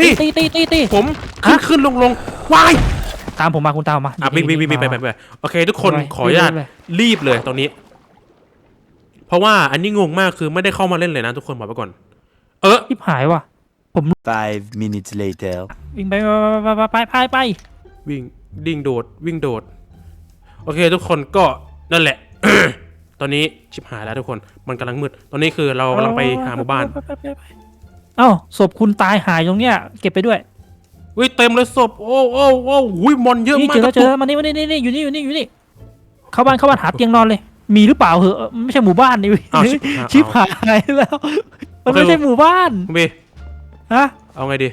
บี้ตีตีตีตีผมขึ้นขึ้นลงลงวายตามผมมาคุณตามผมมาอะวิ่งวิ่งวิ่งวิ่งไปไปไปโอเค ทุกคนไปขออนุญาตไปไปรีบเลยตรงนี้ เพราะว่าอันนี้งงมากคือไม่ได้เข้ามาเล่นเลยนะทุกคนบอกไปก่อน เออทิบหายว่ะ Five minutes later. วิ่งไปไปไปไปไปไปวิ่งดิ่งโดด วิ่งโดด โอเค ทุกคนก็นั่นแหละตอนนี้ชิบหายแล้วทุกคนมันกำลังมืด ตอนนี้คือเรากำลังไปหาหมู่บ้านไปไปไปไป เอ้าศพคุณตายหายตรงเนี้ยเก็บไปด้วยวิเต็มเลยศพโอ้โอ้โอ้หุยมอนเยอะนี่มาเจกอแล้วเจอแล้วมานี่มานี่นี่นี่อยู่นี่อยู่นี่อยู่นี่เข้าบ้านเข้าบ้านหาเตียงนอนเลย มีหรือเปล่าเหอะเออไม่ใช่หมู่บ้านนี่เว้ยอ้าวชิบหายชิบหายแล้ว มันไม่ใช่หมู่บ้านคุณบีฮะเอาไงดี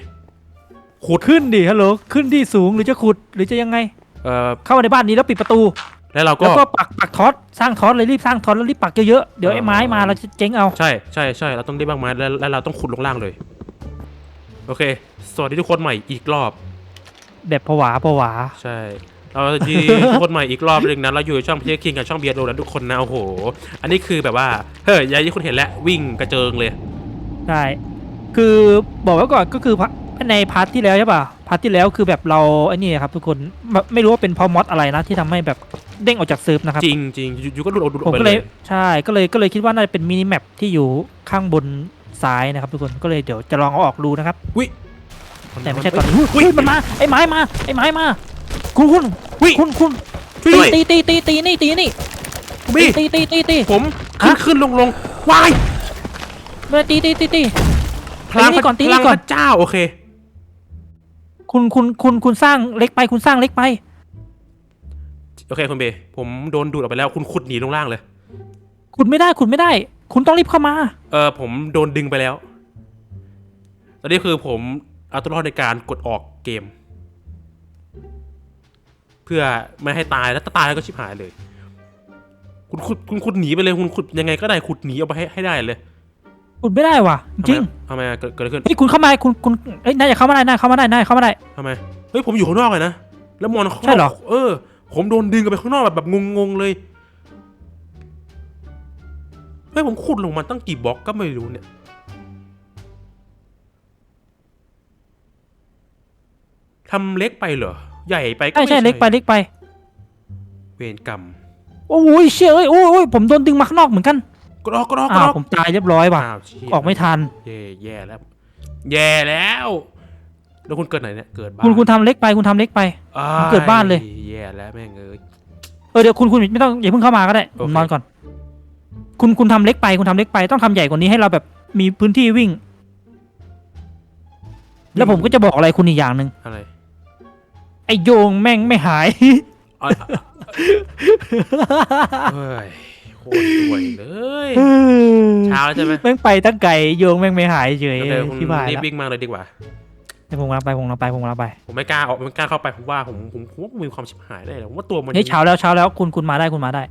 ขุดขึ้นดิฮัลโหลขึ้นที่สูงหรือจะขุดหรือจะยังไง เอ่อเข้ามาในบ้านนี้แล้วปิดประตู แล้วเราก็แล้วก็ปักปักท็อตสร้างท็อตเลยรีบสร้างท็อตแล้วรีบปักเยอะๆเดี๋ยวไอ้ไม้มาเราจะเจ๊งเอาใช่ใช่ใช่เราต้องได้บ้างไหมแล้วแล้วเราต้องขุดลงล่างเลย โอเค สวัสดีทุกคนใหม่อีกรอบแบบผวาผวาใช่เราดีทุกคนใหม่อีกรอบหนึ่งนะเราอยู่ในช่องพีเอคิงกับช่องเบียร์โดนะทุกคนนะโอ้โห อันนี้คือแบบว่าเฮ้ยอย่างที่คุณเห็นแล้ววิ่งกระเจิงเลยใช่คือบอกไว้ก่อนก็คือพะในพาร์ทที่แล้วใช่ป่ะ พาร์ทที่แล้วคือแบบเราไอ้นี่ครับทุกคนไม่ไม่รู้ว่าเป็นเพอมอดอะไรนะที่ทำให้แบบเด้งออกจากเซิร์ฟนะครับ จริงจริงอยู่อยู่ก็หลุดออกหลุดอผอมกไปก็เลเลยย ใช่ก็เลยก็เลยคิดว่าน่าจะเป็นมินิแมปที่อยู่ข้างบนซ้ายนะครับทุกคนก็เลยเดี๋ยวจะลองเอาออกดูนะครับวิแต่ไม่ใช่ตอนนี้อุ๊ยอุ๊ยมันมาไอ้ไม้มาไอ้ไม้มา คุณคุณวิคุณคุณช่วยด้วย ตีตีตีตีนี่ตีนี่คุณบี้ตีตีตีตีผมขึ้นขึ้นลงลงวายมาตีตีตีตี พลังตีนี่ก่อนตีพนี่ลังก่พอนระเจ้าโอเค คุณคุณคุณคุณสร้างเล็กไป คุณสร้างเล็กไป โอเคคุณเบย์ผมโดนดูดออกไปแล้วคุณขุดหนีลงล่างเลย คุณไม่ได้คุณไม่ได้ คุณต้องรีบเข้ามา เออผมโดนดึงไปแล้ว ตอนนี้คือผมเอาตัวรอดในการกดออกเกม เพื่อไม่ให้ตายแล้วถ้าตายแล้วก็ชิบหายเลย คุณขุดคุณขุดหนีไปเลย คุณขุดยังไงก็ได้ขุดหนีออกไปให้ให้ได้เลย คุณไม่ได้ว่ะ จริงทำไมทำไมเกิดเกิดอะไรขึ้นเฮ้ยคุณเข้ามาคุณคุณเอ้ยน่าจะเข้ามาได้น่าเข้ามาได้น่าเข้ามาได้ทำไมเฮ้ยผมอยู่ข้างนอกเลยนะแล้วมอนข้างนอกใช่เหรอเออ ผมโดนดึงกันไปข้างนอกแบบแบบงงๆเลยเฮ้ยผมขุดลงมาตั้งกี่บล็อกก็ไม่รู้เนี่ยทำเล็กไปเหรอ ใหญ่ไปก็ใช่ไม่ใช่เล็กไปเล็กไป เวรกรรมโอ้ยเชี่ยเอ้ยโอ้ยโอ้ยผมโดนดึงมาข้างนอกเหมือนกัน กรอกกรอกกอ้ารวอกผมตายเรียบร้อยว่ะอ้าวเชี่ยออกไม่ทัน แย่แย่แล้ว แย่แล้ว แล้วคุณเกิดไหนเนี่ย เกิดบ้านคุณคุณทำเล็กไปคุณทำเล็กไป อ้ยผมเกิดบ้านเลย แย่แล้วแม่งเอ้ย เออเดี๋ยวคุณคุณไม่ต้องอย่าเพิ่งเข้ามาก็ได้ผโอมเค นอนก่อน คุณคุณทำเล็กไปคุณทำเล็กไปต้องทำใหญ่กว่านี้ให้เราแบบมีพื้นที่วิ่ง แล้วผมก็จะบอกอะไรคุณอีกอย่างหนึ่งอะไรไอโยงแม่งไม่หาย อะเฮ้ยโค ตรสวยเลยเช้าแล้วใช่ไหมแม่งไปตั้งไกลโยงแม่งไม่หายเฉยโอเคคุณที่บ้านรีบละวิ่งมาเลยดีกว่าเดี๋ยวผมกำลังไปผมกำลังไปผมกำลังไป ผมไม่กล้าออกไม่กล้าเข้าไปผมว่าผมผมผมว่ามีความชิบหายได้เลยผมว่าตัวมันนี่เช้าแล้วเช้าแล้วคุณคุณมาได้คุณมาได้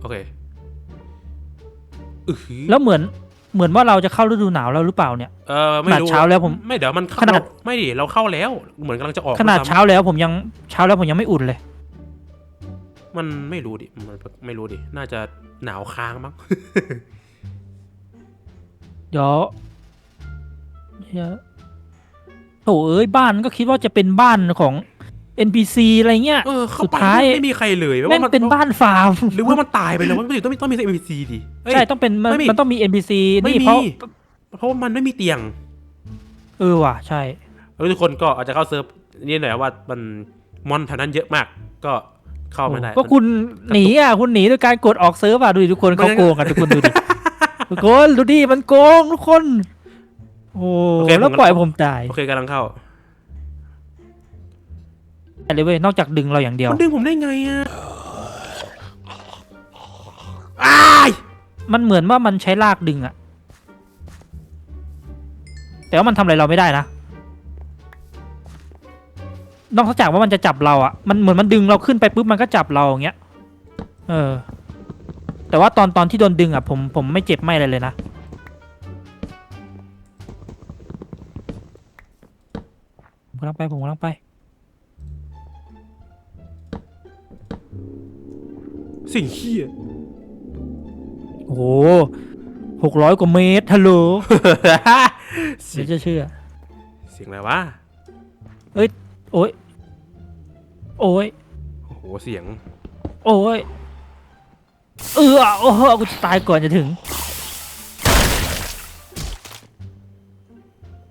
โอเคอือหือแล้วเหมือนเหมือนว่าเราจะเข้าฤดูหนาวแล้วหรือเปล่าเนี่ยเออไม่รู้ขนาดเช้าแล้วผมไม่เดี๋ยวมันเข้ขนาดไม่ดิเราเข้าแล้ว เหมือนกำลังจะออกขนาดด้วยซ้ำเช้าแล้วผมยังเช้าแล้วผมยังไม่อุ่นเลย มันไม่รู้ดิ มันไม่รู้ดิ น่าจะหนาวค้างมั้ง เดี๋ยวเดี๋ยวโถเอ้ยบ้านก็คิดว่าจะเป็นบ้านของ NPC อะไรเงี้ย เออเข้าสุดไปท้าย ไม่มีใครเลยแม่งว่ามัเป็นบ้านฟาร์ม หรือว่ามันตายไปแล้วว่ามันต้องมีต้องมีต้องมี NPC ดิเอ้ยใช่ต้องเป็นมันไม่มี มันต้องมี NPC ไม่นี่มีเพราะเพราะว่ามันไม่มีเตียง เออว่ะใช่ แล้วทุกคนก็อาจจะเข้าเซิร์ฟนี่หน่อยว่ามันมอนแถวนั้นเยอะมาก ก็ เข้าไม่ได้ก็คุณหนีอะคุณหนีด้วยการกดออกเซิร์ฟอะดูดิทุกคนมันเขาโกงกันทุกคนดูดิทุกคนดูดิมันโกงทุกคน โอ้แล้วปล่อยผมตายโอเคกำลังเข้าเลยเว้ยนอกจากดึงเราอย่างเดียวมันดึงผมได้ไงอะอ้ายมันเหมือนว่ามันใช้ลากดึงอะแต่ว่ามันทำอะไรเราไม่ได้นะ นอกจากว่ามันจะจับเราอะมันเหมือนมันดึงเราขึ้นไปปุ๊บมันก็จับเราอย่างเงี้ย เออ แต่ว่าตอนตอนที่โดนดึงอะผมผมไม่เจ็บไม่อะไรเลยนะผมกำลังไปผมกำลังไป สิ่งเฮียโอ้โหหกร้อยกว่าเมตรฮัลโหลเสียเดี๋งยวจะเชื่อ เสียงอะไรวะ โอ้ย โอ้ย โอ้โหเสียง โอ้ย เออโอ้โหกูจะตายก่อนจะถึง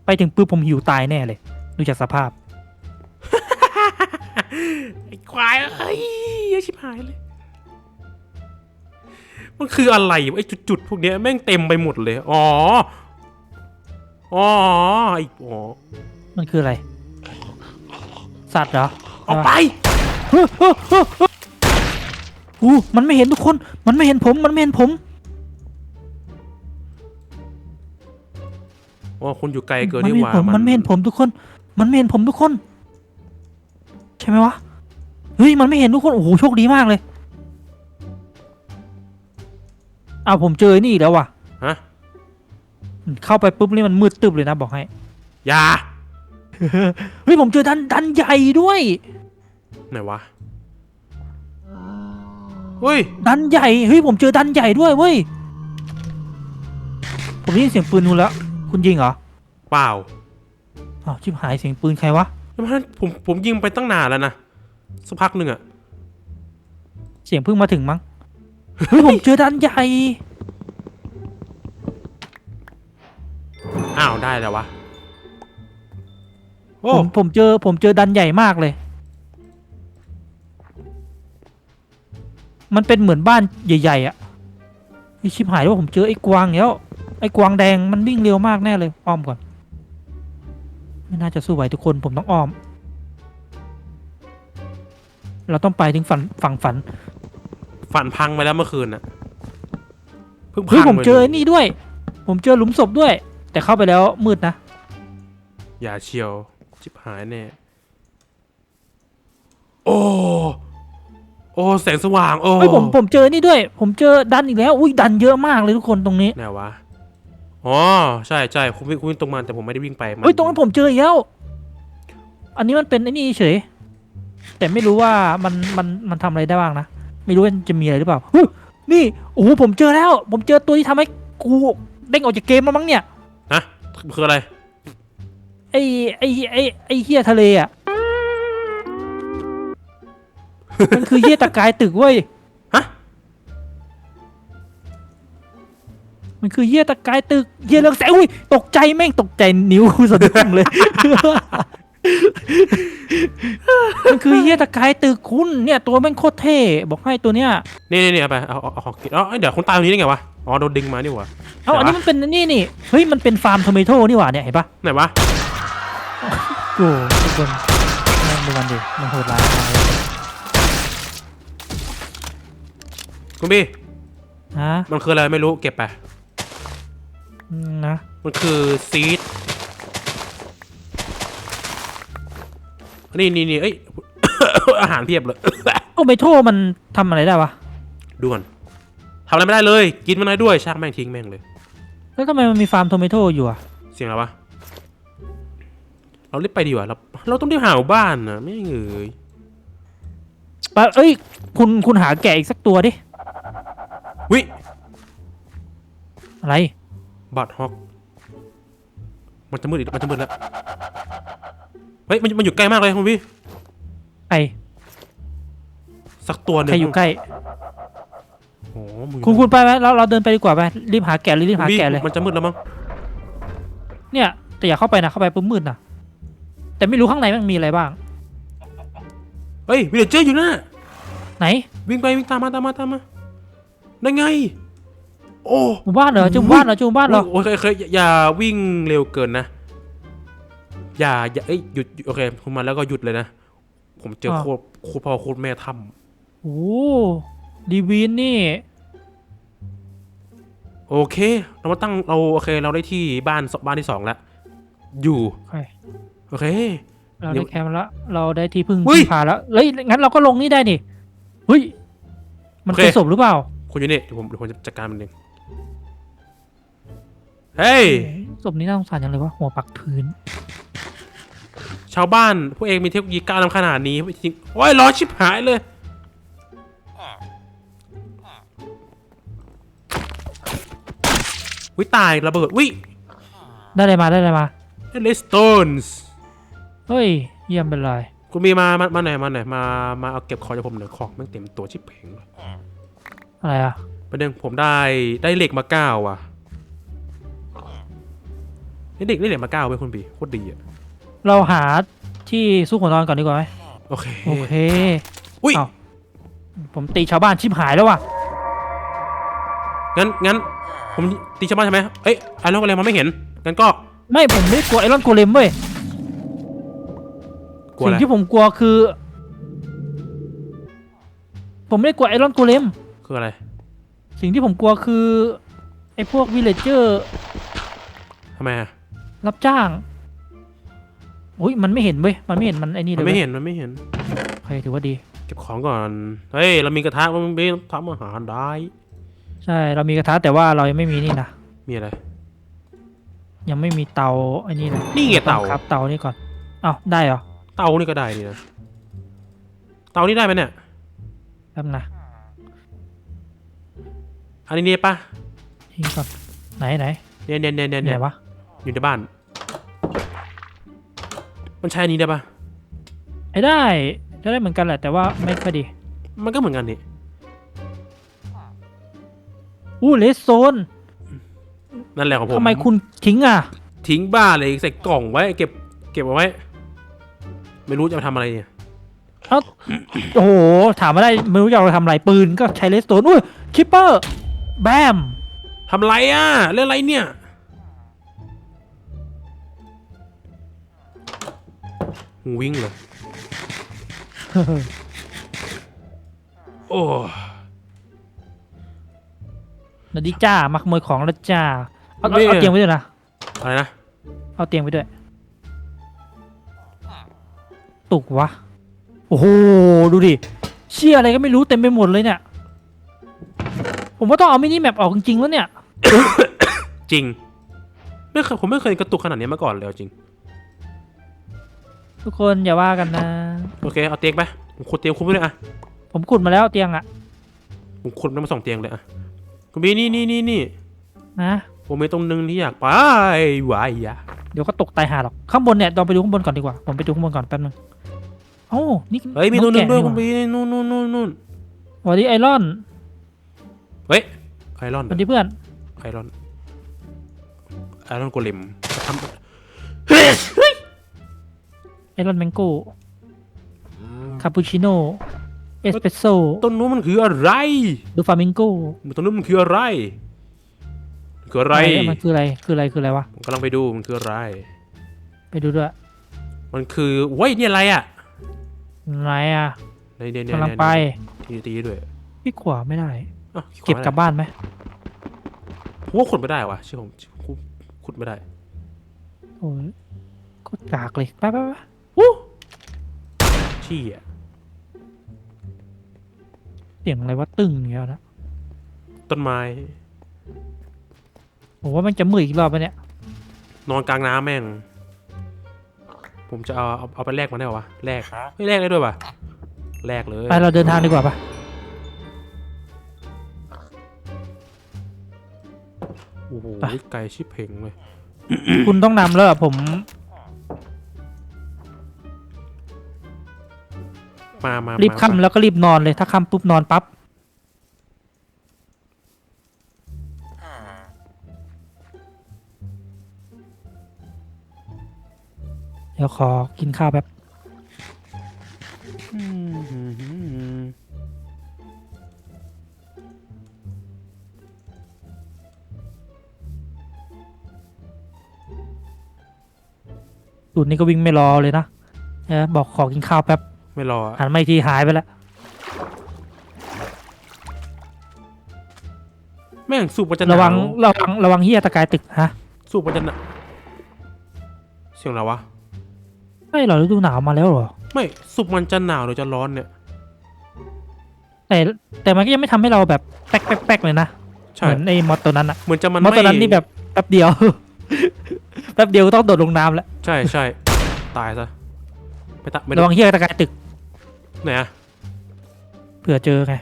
ไปถึงปุ๊บผมหิวตายแน่เลย ดูจากสภาพ ไอ้ควายเอ้ยไอ้ชิบหายเลย มันคืออะไรวะไอ้จุดๆพวกเนี้ยแม่งเต็มไปหมดเลย อ๋อ อ๋อไอ้อ๋อ มันคืออะไร สัตว์เหรอออกไปเฮ้ยเฮ้ยเฮ้ยเฮ้ยอู้มันไม่เห็นทุกคน มันไม่เห็นผม มันไม่เห็นผมอ๋อคุณอยู่ไกลเกินมันนี่ไม่หเห็นว่าผม มันไม่เห็นผมทุกคน มันไม่เห็นผมทุกคน ใช่ไหมวะ เฮ้ย มันไม่เห็นทุกคน โอ้โห โชคดีมากเลยอ้าวผมเจอไอ้นี่อีกแล้วว่ะ ฮะ เข้าไปปุ๊บนี่มันมืดตึบเลยนะบอกให้ อย่า เฮ้ยผมเจอดันดันใหญ่ด้วย ไหนวะเฮ้ยดันใหญ่เฮ้ยผมเจอดันใหญ่ด้วยเว้ยผมได้ยินเสียงปืนนู่นแล้ว คุณยิงเหรอเปล่าอ้าวชิบหายเสียงปืนใครวะแล้วมันผมผมยิงไปตั้งนานแล้วนะสักพักหนึ่งอะเสียงเพิ่งมาถึงมั้งเฮ้ยผมเจอดันใหญ่อ้าวได้แล้ววะ โอ้ผมผมเจอผมเจอดันใหญ่มากเลย มันเป็นเหมือนบ้านใหญ่ๆอะ่ะไอชิบหายแล้วาผมเจอไอ้กวางแล้วไอ้กวางแดงมันวิ่งเร็วมากแน่เลยอ้อมก่อน ไม่น่าจะสู้ไหวทุกคนผมต้องอ้อม เราต้องไปถึงฝันฝั่งฝันฝันพังไปแล้วเมื่อคืนน่ะเพิ่งพัเฮ้ยงผมไปเจอลยไอ้นี่ด้วย ผมเจอหลุมศพด้วย แต่เข้าไปแล้วมืดนะ อย่าเชียว ชิบหายแน่โอ้โอ้แสงสว่างโอ้เฮ้ยผมผมเจอนี่ด้วย ผมเจอดันอีกแล้วอุ้ยดันเยอะมากเลยทุกคนตรงนี้ไหนวะอ๋อใช่ใช่คุณวิ่งคุณวิ่งตรงมาแต่ผมไม่ได้วิ่งไปมัเฮ้ยตรงนั้นผมเจออีกแล้ว อันนี้มันเป็นไอ้นี่เฉย แต่ไม่รู้ว่ามันมันมันทำอะไรได้บ้างนะไม่รู้ว่าจะมีอะไรหรือเปล่าอุ๊ยนี่โอ้โหผมเจอแล้ว ผมเจอตัวที่ทำให้กูเด้งออกจากเกมแล้วมั้งเนี่ย ฮะคืออะไร ไอ้ไอ้ไอ้ไอ้เฮียทะเลอะ มันคือเฮียตะกายตึกเว้ย ฮะ มันคือเฮียตะกายตึกเฮียเรื่องแสงอุ้ยตกใจแม่งตกใจนิ้วสะดุ้งเลย มันคือเฮียตะกายตึกคุณเนี่ยตัวแม่งโคตรเท่บอกให้ตัวเนี้ยนี่นี่นี่เอาไปเอาเอาเอาของกินอ๋อเอ้ยเดี๋ยวคุณตายตรงนี้ได้ไงวะอ๋อโดนดึงมานี่หว่าเอาอันนี้มันเป็นนี่นี่เฮ้ยมันเป็นฟาร์มโทเมโต้นี่หว่าเนี่ยเห็นปะไหนวะโอ้ทุกคนแม่งดูมันดิมันโหดร้ายมากเลยคุณบี้ฮะมันคืออะไรไม่รู้เก็บไปนะมันคือซีด นี่นี่นี่เอ้ย อาหารเพียบเลยโทเมโต้มันทำอะไรได้วะ ด่วนทำอะไรไม่ได้เลย กินมันได้ด้วยช่างแม่งทิ้งแม่งเลย แล้วทำไมมันมีฟาร์มโทเมโต้อยู่อะเสียงอะไรวะ เรารีบไปดีกว่าเราเราต้องรีบหาบ้านนะไม่เงยปะเอ้ย คุณคุณหาแกะอีกสักตัวดิ วิอะไร บัตฮอก มันจะมืดอีกมันจะมืดแล้ว เฮ้ยมันมันอยู่ใกล้มากเลยคุณพี่ใครสักตัวหนึ่งใครอยู่ใกล้ โอ้โหมึงคุณคุณไปไหมเราเราเดินไปดีกว่าไปรีบหาแกะเลยรีบคุณหาพี่แกะเลยมันจะมืดแล้วมั้งเนี่ย แต่อย่าเข้าไปนะเข้าไปปุ๊บมืดนะแต่ไม่รู้ข้างในมันมีอะไรบ้าง เฮ้ยวิลเลจเจอร์อยู่นั่นน่ะไหน วิ่งไปวิ่งตามมาตามมาตามมาได้ไง โอ้หมู่บ้านเหรอเจอหมู่บ้านเหรอเจอหมู่บ้านเหรอโอเคโอเคอย่าอย่าวิ่งเร็วเกินนะ อย่าอย่าเอ้ยหยุดหยุดโอเคคุณมาแล้วก็หยุดเลยนะ ผมเจอโคตรโคตรพ่อโคตรแม่ถ้โอ้ดีวีนนี่ำโอเค เรามาตั้งเราโอเคเราได้ที่บ้านบ้านที่สองแล้วอยู่โอเคโอเคเราเดี๋ได้ยวแคมป์แล้วเราได้ที่พึ่งเฮ้ยพึ่งพาแล้วเฮ้ยงั้นเราก็ลงนี่ได้นี่เฮ้ยมันโอเคเป็นศพหรือเปล่าคุณอยู่นี่เดี๋ยวผมเดี๋ยวผมจะจัดการมันเองเฮ้ยศพนี้น่าสงสารจังเลยวะหัวปักพื้น ชาวบ้านพวกเองมีเทคโนโลยีก้าวล้ำขนาดนี้จริงโอ้ยร้อนชิบหายเลย วิตายระเบิดวิได้อะไรมาได้อะไรมาเลสโตนส์เฮ้ย เยี่ยมเป็นไรคุณมีมา มามาไหนอยมาไหนอยมามาเอาเก็บของจากผมหน่อยของแม่งเต็มตัวชิบเพงเลยอะไรอะประเด็นผมได้ได้เหล็กมาเก้าว่ะนี่เด็กได้เหล็กมาเก้าไปคุณบีโคตรดีอะ เราหาที่สู้หัวนอนก่อนดีกว่าไหมโอเค โอเค อุ้ยเอ้าผมตีชาวบ้านชิบหายแล้วว่ะ งั้นงั้นผมตีชาวบ้านใช่ไหมเอ้ยไอ้ลูกอะไรมันไม่เห็น งั้นก็ไม่ผมไม่กลัวไอรอนโกเลมเว้ยกลัวสิ่อะไรงที่ผมกลัวคือ ผมไม่ได้กลัวไอรอนโกเลม คืออะไร สิ่งที่ผมกลัวคือไอพวกวิลเลเจอร์ทำไมอะรับจ้าง อุ้ยมันไม่เห็นเว้ยมันไม่เห็นมันไอ้นี่เลมัยนไม่ว้ยเห็นมันไม่เห็นโอเคถือว่าดี เก็บของก่อน เฮ้ย เรามีกระทะเรามีทำอาหารได้ ใช่เรามีกระทะแต่ว่าเรายังไม่มีนี่นะมีอะไร ยังไม่มีเตาไอ้นี่เลยนี่ไงเตา ครับเตานี่ก่อนเอ้าได้เหรอเตานี่ก็ได้นี่นะ เตานี่ได้ไหมเนี่ย แป๊บนะอันนี้เนี่ยปะทิ้งก่อนไหนไหนเนี่ยเนี่ยเนี่ยเนี่ยไหนเนี่ยวะอยู่ในบ้าน มันใช้อันนี้ได้ปะไอ้ได้จะได้เหมือนกันแหละ แต่ว่าไม่ค่อยดี มันก็เหมือนกันนี่อู้เลสโซนนั่นแหละของผมทำไมคุณทิ้งอะ ทิ้งบ้าเลยใส่กล่องไว้เก็บเก็บเอาไว้ ไม่รู้จะมาทำอะไรเนี่ยเอ้าโอ้โห ถามมาได้ไม่รู้จะเอาไปทำอะไรปืนก็ใช้เลสโซนอุ้ยคิปเปอร์ แบมทำไรอะเรื่องอะไรเนี่ย วิ่งเลย โอ้นดีจ้ามาขโมยของแล้วจ้าเอาเอาไม่เอาเตียงไว้ด้วยนะ อะไรนะ เอาเตียงไว้ด้วย ตุกวะ โอ้โห ดูดิ เชี่ยอะไรก็ไม่รู้เต็มไปหมดเลยเนี่ย ผมว่าต้องเอามินิแมปออกจริงๆแล้วเนี่ย จริง ไม่เคยผมไม่เคยกระตุกขนาดนี้มาก่อนเลยเอาจริง ทุกคนอย่าว่ากันนะ โอเคเอาเตียงไปผมขุดเตียงคุณไปเลยอะผมขุดมาแล้วเตียงอะผมขุดมาสองเตียงเลยอะคุณบีนี่นี่นี่นี่นะผมมีตรงนึงที่อยากไปวายอะเดี๋ยวก็ตกตายหาหรอกข้างบนเนี่ยลองไปดูข้างบนก่อนดีกว่าผมไปดูข้างบนก่อนแป๊บนึงโอ้านี่เฮ้ยมีตัวหนึงแกะด้วยนี่หคุณบีนู่นนู่นนู่นนู่นสวัสดีไอรอนเฮ้ยไอรอนสวัสดีเพื่อนไอรอนไอรอนโกเลมทำไอ รอนแมงโก้คาปูชิโน่เอสเปรสโซ่ต้นนู้นมันคืออะไรดูฟามิงโก้ต้นนู้นมันคืออะไรมันคืออะไรมันคืออะไรคืออะไรคืออะไรวะผมกำลังไปดูมันคืออะไร ไปดูด้วย มันคือเว้ยนี่อะไรอะไหนอะในเนี่ยเนี่ยกำลังไปทีตีด้วยพี่ขวาไม่ได้อ้าวเก็บกลับบ้านไหมผมว่าขุดไม่ได้ว่ะเชื่อผมขุดขุดไม่ได้โอ้ยก็กากเลยไปไปไป อู้ชี้อะ เสียงอะไรวะตึงอย่างเงี้ยนะต้นไม้ ผมว่ามันจะมืดอีกรอบไปเนี่ย นอนกลางน้ำแม่ง ผมจะเอาเอาเอาไปแลกมาได้ปะวะแลกไม่แลกได้ด้วยปะแลกเลยไปเราเดินทางดีกว่าปะโอ้โหไปไก่ชิบเพงเลย คุณต้องนำแล้วอะผม มามารีบมาค่ำแล้วก็รีบนอนเลยถ้าค่ำปุ๊บนอนปั๊บเดี๋ยวขอกินข้าวแป๊บอืมสูตรนี้ก็วิ่งไม่รอเลยนะเออบอกขอกินข้าวแป๊บ ไม่รออะหันมาอีกทีหายไปแล้วแม่งสูบมันจะหนาวระวังระวังระวังเฮียตะกายตึกฮะสูบมันจะหนาวเสียงอะไรวะ ไม่หรอฤดูหนาวมาแล้วเหรอ ไม่สูบมันจะหนาวหรือจะร้อนเนี่ย แต่แต่มันก็ยังไม่ทำให้เราแบบแป๊กแป๊กแป๊กเลยนะ ใช่ เหมือนไอ้มอสตัวนั้นอะเหมือนจะมันมอสไม่ตัวนั้นนี่แบบแป๊บเดียว แป๊บเดียวก็ต้องโดดลงน้ำแล้ว ใช่ใช่ ตายซะ ไปตะไม่ระวังเฮียตะกายตึกไหนอะเผื่อเจอไง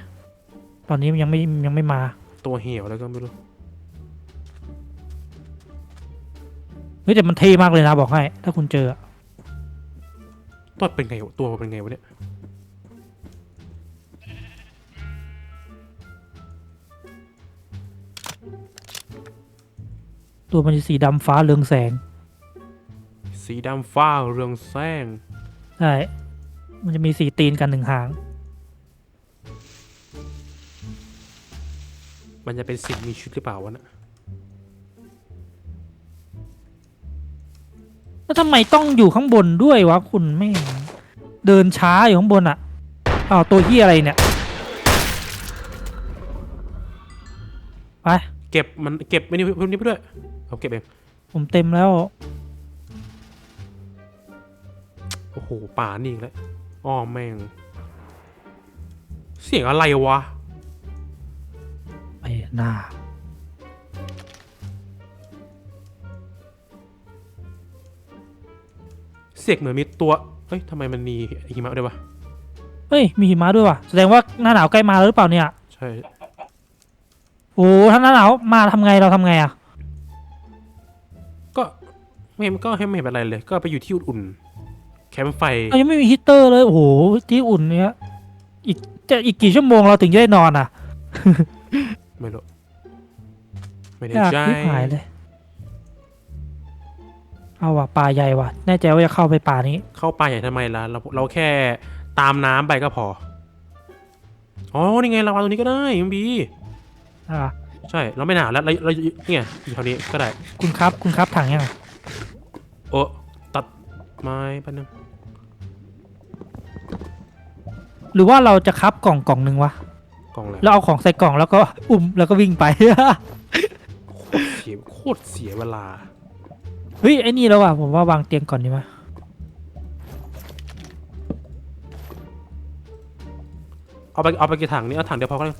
ตอนนี้มันยังไม่ยังไม่มาตัวเหี่ยวแล้วก็ไม่รู้ฮ้ยแต่มันเท่มากเลยนะบอกให้ ถ้าคุณเจออะตัวเป็นไงวะตัวเป็นไงวะเนี่ยตัวมันจะสีดำฟ้าเรืองแสง สีดำฟ้าเรืองแสง ใช่ มันจะมีสีตีนกันหนึ่งหาง มันจะเป็นสิ่งมีชีวิตหรือเปล่าวะนะแล้วทำไมต้องอยู่ข้างบนด้วยวะคุณแม่งเดินช้าอยู่ข้างบนอะอ้าวตัวเหี้ยอะไรเนี่ย ไป เก็บมันเก็บไม่นี่พวกนี้ไปด้วย เอาเก็บเอง ผมเต็มแล้ว โอ้โหป่านี่อีกแล้วอ้อแม่ง เสียงอะไรวะไปหน้า เสียงเหมือนมีตัวเฮ้ยทำไมมันมีหิมะด้วยวะเฮ้ย มีหิมะด้วยว่ะ แสดงว่าหน้าหนาวใกล้มาแล้วหรือเปล่าเนี่ย ใช่ โอ้ถ้าหน้าหนาวมาทำไงเราทำไงอะก็ไม่เห็นก็ให้ไม่เห็นเป็นไรเลย ก็ไปอยู่ที่อุ่นๆแคมป์ไฟ เรายังไม่มีฮีตเตอร์เลย โอ้โหที่อุ่นเนี้ยอีกจะอีกกี่ชั่วโมงเราถึงจะได้นอนอะไม่รู้ ไม่ได้อยากใจที่หายเลย เอาว่ะป่าใหญ่ว่ะ แน่ใจว่าจะเข้าไปป่านี้ เข้าป่าใหญ่ทำไมล่ะ เราเราแค่ตามน้ำไปก็พอ อ๋อ นี่ไงเราวางตรงนี้ก็ได้ยังบี อ่า ใช่ เราไม่หนาวแล้ว เราเราเนี่ยอยู่แถวนี้ก็ได้ คุณครับ คุณครับถังยังไงโอ้ตัดไม้แป๊บนึง หรือว่าเราจะคับกล่องกล่องหนึ่งวะกล่องอะไรแล้วเอาของใส่กล่องแล้วก็อุ้มแล้วก็วิ่งไป เสียโคตรเสียเวลา เฮ้ยไอ้นี่แล้วว่ะผมว่าวางเตียงก่อนดีไหมเอาไปเอาไปกี่ถังนี่เอาถังเดียวพอก็ได้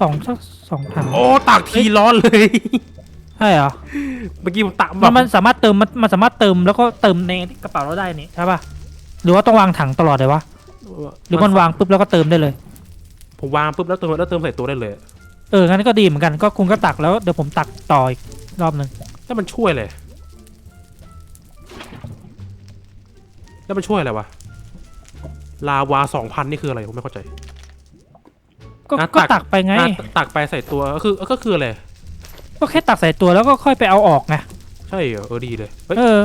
สองสักสองถังโอ้ตักทีร้อนเลย ใช่เหรอเมื่อกี้ผมตักแบมันบมันสามารถเติมมันมันสามารถเติมแล้วก็เติมในกระเป๋าเราได้นี่ใช่ป่ะหรือว่าต้องวางถังตลอดเลยวะ หรือมันวางปุ๊บแล้วก็เติมได้เลย ผมวางปุ๊บแล้วเติมแล้วเติมใส่ตัวได้เลยเอองั้นก็ดีเหมือนกันก็คุณก็ตักแล้วเดี๋ยวผมตักต่ออีกรอบหนึ่งแล้วมันช่วยเลย แล้วมันช่วยอะไรวะลาวาสองพันนี่คืออะไรผมไม่เข้าใจ ก็อะก็ตัก ตักไปไง อะตักไปใส่ตัวก็คือก็คืออะไรก็แค่ตักใส่ตัวแล้วก็ค่อยไปเอาออกไงใช่เหรอเออดีเลยเฮ้ยเออ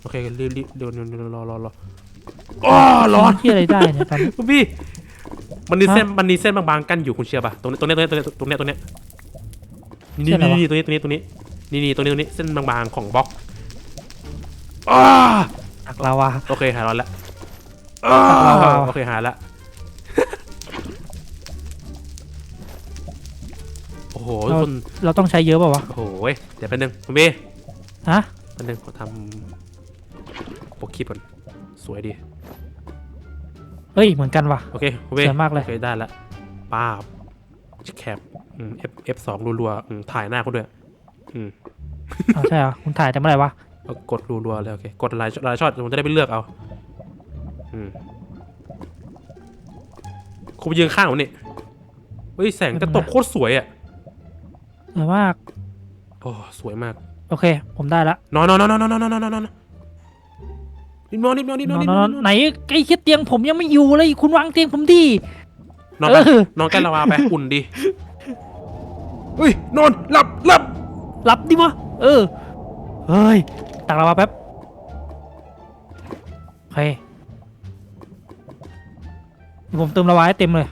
โอเครีบรีบเดี๋ยวเดี๋ยวเดี๋ยวรอรอรอ อ๋อร้อนที่อะไรได้เนี่ยตอนนี้ คุณพี่ มันมีเส้นฮะมันมีเส้นบางๆกั้นอยู่คุณเชื่อป่ะตรงนี้ตรงนี้ตรงนี้ตรงนี้ตรงนี้นี่เส้นอะไรวะนี่ตรงนี้ตรงนี้ตรงนี้นี่นี่ตรงนี้ตรงนี้เส้นบางๆของบล็อกอ้าตักลาวาโอเคหายร้อนแล้วอ้าว้าวว้าวโอเคหายแล้วโอ้โหทุกคนเราต้องใช้เยอะเปล่าวะโอ้โหเว้ยเดี๋ยวแป๊บนึงคุณพี่ฮะแป๊บนึงขอทำโปรคลิปก่อน สวยดีเอ้ย เหมือนกันว่ะ โอเคโอเคสวยมากเลย โอเคได้ละป้าบแคปเอฟเอฟสองรัวๆถ่ายหน้าเขาด้วย อืมอ้าใช่เหรอคุณถ่ายแต่เมื่อไหร่วะกดรัวๆเลยโอเคกดหลายหลายช็อตผมจะได้ไปเลือกเอาอืมคุณไปยืนข้างผมนี่เฮ้ยแสงจะตกโคตรสวยอะสวยมาก โอ้สวยมาก โอเค ผมได้ละ นอนนอนนอนนอนนอนนอนนอน รีบนอนรีบนอนรีบนนออนนรีบนนออนนไหนไอ้คิดเตียงผมยังไม่อยู่เลยคุณวางเตียงผมดีนอนไปเออนอนใกล้ละวาไปอุ่นดีเฮ้ยนอนหลับหลับรับดิวะเออเฮ้ยตักลาวาแป๊บโอเคเดี๋ยวผมเติมลาวาให้เต็มเลย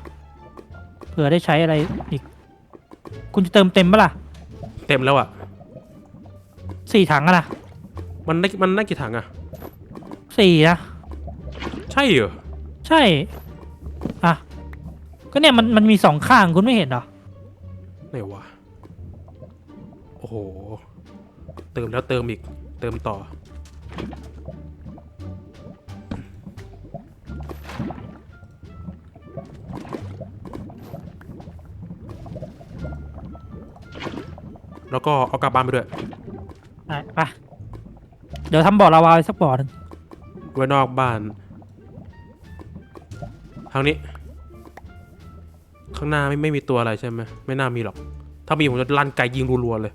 เผื่อได้ใช้อะไรอีก คุณจะเติมเต็มปะล่ะเต็มแล้วอะสี่ถังอะนะมันได้มันได้กี่ถังอะ สี่นะ ใช่เหรอ ใช่ อะ ก็เนี่ยมันมันมีสองข้างคุณไม่เห็นเหรอ ไหนวะ โอ้โห เติมแล้วเติมอีก เติมต่อ แล้วก็เอากลับบ้านไปด้วยไปไป เดี๋ยวทำบ่อลาวาไว้สักบ่อหนึ่ง ไว้นอกบ้าน ทางนี้ ข้างหน้าไม่ไม่มีตัวอะไรใช่ไหมไม่น่ามีหรอก ถ้ามีผมจะลั่นไกยิงรัวๆเลย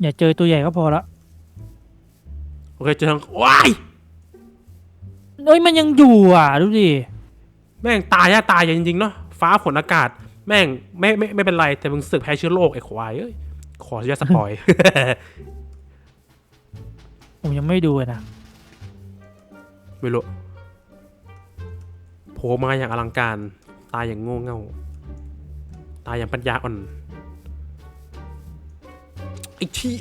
อย่าเจอตัวใหญ่ก็พอละโอเคเจอทางว้ายเอ้ยมันยังอยู่อะดูดิแม่งตายอะตายจริงๆเนาะฟ้าฝนอากาศ แม่งไม่ไม่ไม่เป็นไรแต่มึงสึกแพ้เชื้อโรคไอ้ควายเอ้ยขออนุญาตสปอย ผมยังไม่ดูเลยนะ ไม่รู้โผล่มาอย่างอลังการ ตายอย่างโง่เง่า ตายอย่างปัญญาอ่อน ไอ้ที่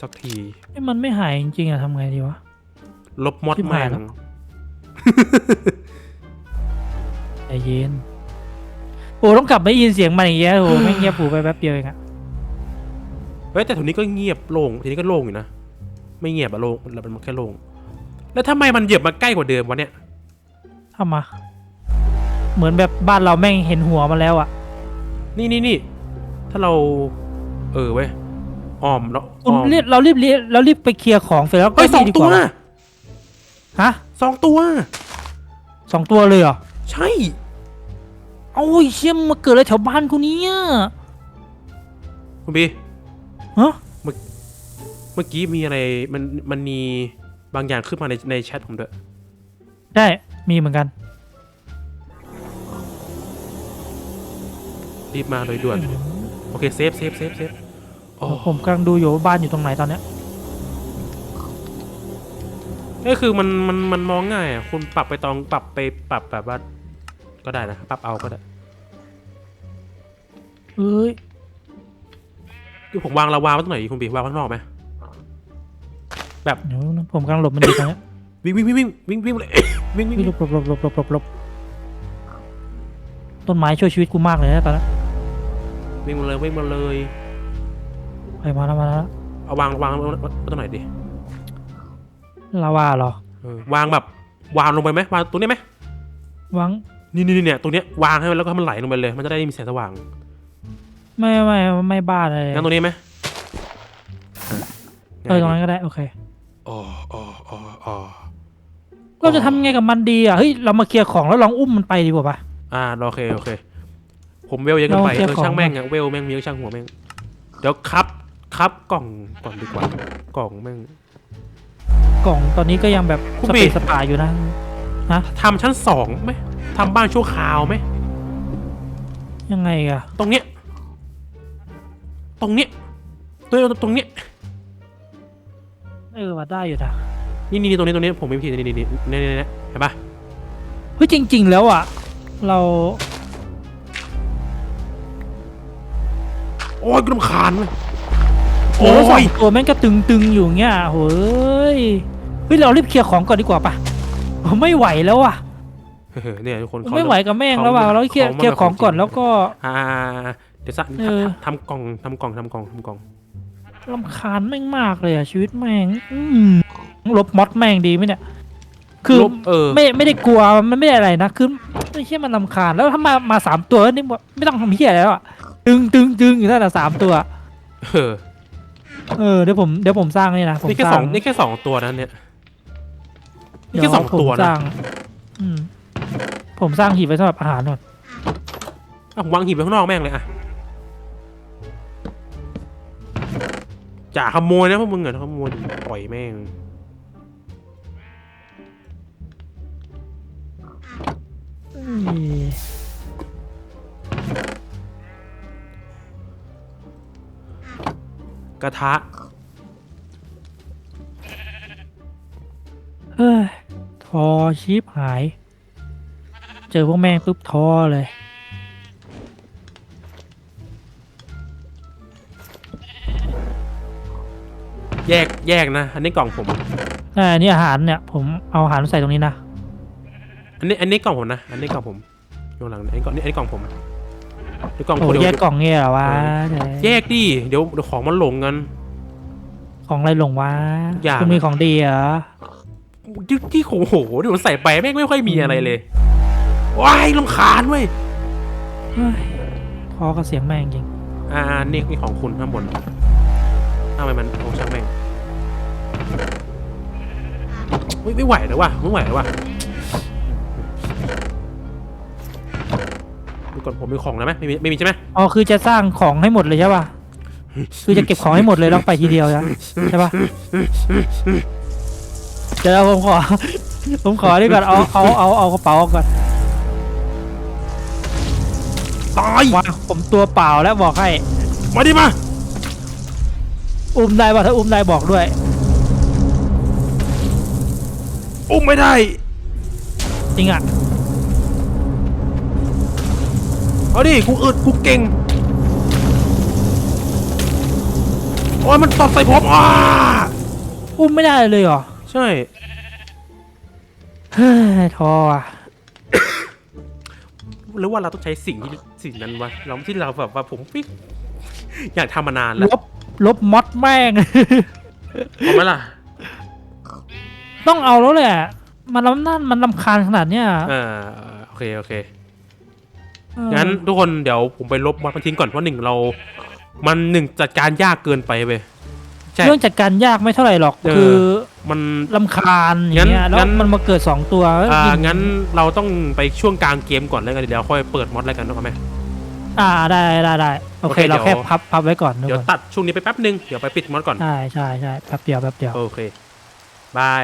สักทีไอ้ยมันไม่หายจริงๆอะทำไงดีวะ ลบมอดชิบแม่หายงแล้วใจเย็นโอ้ต้องกลับไม่ยินเสียงมันอย่างเงี้ยโอ้ไม่งเงียบหูไปแป๊บเดียวเองอะเฮ้ยแต่ทีนี้ก็เงียบโล่งทีนี้ก็โล่งอยู่นะ ไม่เงียบอะโล่งแล้วมันแค่โล่งแล้วทำไมมันเหยียบมาใกล้กว่าเดิมวะเนี่ยทำมา เหมือนแบบบ้านเราแม่งเห็นหัวมันแล้วอะนี่นี่นี่ถ้าเรา เออเว้ยอ้อมแล้วคุณอ้อมรีบเรารีบรีบเรารีบไปเคลียร์ของเสร็จแล้วก็เฮ้ยสองนี่ดีตักวว่าฮะสองตัวสองตัวเลยเหรอใช่เอ้ยเชี่ยมงมาเกิดอะไรแถวบ้านกูเนี่ยคุณบี ฮะเมื่อกี้มีอะไรมันมันมีบางอย่างขึ้นมาในในแชทผมด้วยได้มีเหมือนกัน รีบมาโดยด่วน โอเคเซฟเซฟเซฟเซฟโอ้ผมกำลังดูอยู่ว่าบ้านอยู่ตรงไหนตอนเนี้ยนี่คือมันมันมันมองง่ายอะคุณปรับไปตองปรับไปปรับแบบว่า ก็ได้นะปรับเอาก็ได้ เอ้ย คือผมวางระวางไว้ตรงไหนดีคุณบีวางข้างนอกไหมเดี๋ยวนะผมกำลังหลบมันอยู่ตอนเนี้ยวิ่งวิ่งวิ่งวิ่งวิ่งวิ่งเลย วิ่งวิ่งวิ่งหลบหลบหลบหลบหลบหลบหลบต้นไม้ช่วยชีวิตกูมากเลยนะตอนนี้วิ่งมาเลยวิ่งมาเลย ไปมาแล้วมาแล้วเอาวางวางไว้ตรงไหนดีลาวาเหรอเออวางแบบวางลงไปไหมวางตรงนี้ไหมวังนี่นี่นี่เนี่ยตรงเนี้ยวางให้มันแล้วก็ให้มันไหลลงไปเลย มันจะได้มีแสงสว่าง ไม่ไม่ไม่บ้านเลยงั้นตรงนี้ไหมเออตรงนั้นก็ได้โอเคอ๋ออ๋ออ๋ออ๋อเราจะทำไงกับมันดีอะเฮ้ยเรามาเคลียร์ของแล้วลองอุ้มมันไปดีกว่าปะอ่าโอเคโอเค ผมเวลเยอะเกินไปเราเคลียร์เออช่างของแม่งอะเวลแม่งมีเยอะช่างหัวแม่งเดี๋ยวครับครับกล่องก่อนดีกว่ากล่องแม่งกล่องตอนนี้ก็ยังแบบคุณสบีเปซสปาอยู่นะทำชั้นสองไหมทำบ้านชั่วคราวไหมยังไงอะตรงเนี้ย ตรงเนี้ยตรงตรงเนี้ยเออว่าได้อยู่นะนี่นี่ตรงนี้ตรงนี้ผมมีวิธีนี่นี่นี่นี่นี่นี่เห็นปะเฮ้ยจริง ๆ แล้วอะ เราโอ้ยกรำคาญเว้ยโอ้โอ้สองยตัวแม่งก็ตึงๆอยู่เงี้ยโฮ้ยเฮ้ยเรารีบเคลียร์ของก่อนดีกว่าปะผมไม่ไหวแล้วอะเฮ้ยเนี่ยทุกคนผมเขาไม่ไหวกับแม่งแล้วว่ะเขาเราเคลียร์เขาเคลียร์ของก่อนเขาแล้วก็ อ่าเดี๋ยวสักเออ ทำกล่องทำกล่องทำกล่องทำกล่อง ลำคาญแม่งมากเลยอะชีวิตแม่งอืมลบมอดแม่งดีไหมเนี่ย คือลบเออ ไม่ไม่ได้กลัวมันไม่ได้อะไรนะคือไม่ใช่มันลำคาญแล้วถ้ามามาสามตัวนี่ไม่ต้องทำเหี้ยอะไรแล้วอะตึงตึงตึงอยู่นั่นแหละสามตัว เออเออเดี๋ยวผมเดี๋ยวผมสร้างนี่นะผมนี่แค่สสอร้างงนี่แค่สองตัวนั้นเนี่ยนี่เดี๋แค่ยวสองตัวผมสนะร้างอืมผมสร้างหีบไว้สำหรับอาหารก่อนอะผมวางหีบไว้ข้างนอกแม่งเลยอะ จ่าขโมยนะพวกมึงอะขโมยปล่อยแม่งกระทะเฮ้ยทอชีพหาย เจอพวกแม่งปุ๊บทอเลย แยกแยกนะ อันนี้กล่องผม อ่าอันนี่อาหารเนี่ย ผมเอาอาหารใส่ตรงนี้นะ อันนี้อันนี้กล่องผมนะ อันนี้กล่องผมอยู่หลังอันนี้กล่องนี่อันนี้กล่องผมนี่กล่องโอ้ผมเดี๋ยวแยกกล่องเนี่ยเหรอวะแยกดิ เดี๋ยวเดี๋ยวของมันหลงกัน ของอะไรหลงวะอย่าคุณมีของดีเหรอ ที่ที่โหโหเดี๋ยวมันใส่ไปแม่งไม่ค่อยมีอะไรเลย ว้ายลำคาญเว้ย เฮ้ยทอกับเสียงแม่งจริง อ่านี่นี่ของคุณข้างบนทำไมมันโอ้ช่างแม่ง ไม่ไม่ไหวแล้วว่ะไม่ไหวแล้วว่ะดูก่อนผมมีของแล้วไหมไม่มีไม่มีใช่ไหมอ๋อคือจะสร้างของให้หมดเลยใช่ป่ะคือจะเก็บของให้หมดเลยแล้วไปทีเดียวนะใช่ปะเดี๋ยวผมขอ ผมขอดีก่อนเอาเอาเอาเอากระเป๋าออกก่อนตายมาผมตัวเปล่าแล้วบอกให้มาดิมาอุ้มได้ป่ะถ้าอุ้มได้บอกด้วย อุ้มไม่ได้ จริงอะเอาดิกูอึดกูเก่ง โอ้ยมันตบใส่ผมอ่าอุ้มไม่ได้เลยเหรอ ใช่ เฮ้ยทออะหรือว่าเราต้องใช้สิ่งที่สิ่งนั้นวะเราที่เราแบบว่าผมฟิอยากทำมานานลแล้วบลบมอดแม่ง เอาไหมล่ะ ต้องเอาแล้วแหละ มันลำนั่นมันลำคาญขนาดเนี้ยเออโอเคโอเค เอองั้นทุกคนเดี๋ยวผมไปลบมอดมันทิ้งก่อนเพราะหนึ่งเรา มันหนึ่งจัดการยากเกินไปเว้ย ใช่ เรื่องจัดการยากไม่เท่าไหร่หรอก เออ คือมัน ลำคาญอย่างเงี้ยงั้นแล้วงั้น มันมาเกิดสองตัวอ่ายิงงั้นเราต้องไปช่วงกลางเกมก่อนแล้วกันเดี๋ยวค่อยเปิดมอดอะไรกันนะครับแม่ อ่าได้ได้ได้โอโอเคเคเราเดี๋ยว แค่พับพับไว้ก่อนทุกเดี๋ยวคนตัดช่วงนี้ไปแป๊บนึงเดี๋ยวไปปิดมอดก่อน ใช่ใช่ใช่แป๊บเดียวแป๊บเดียว โอเค บาย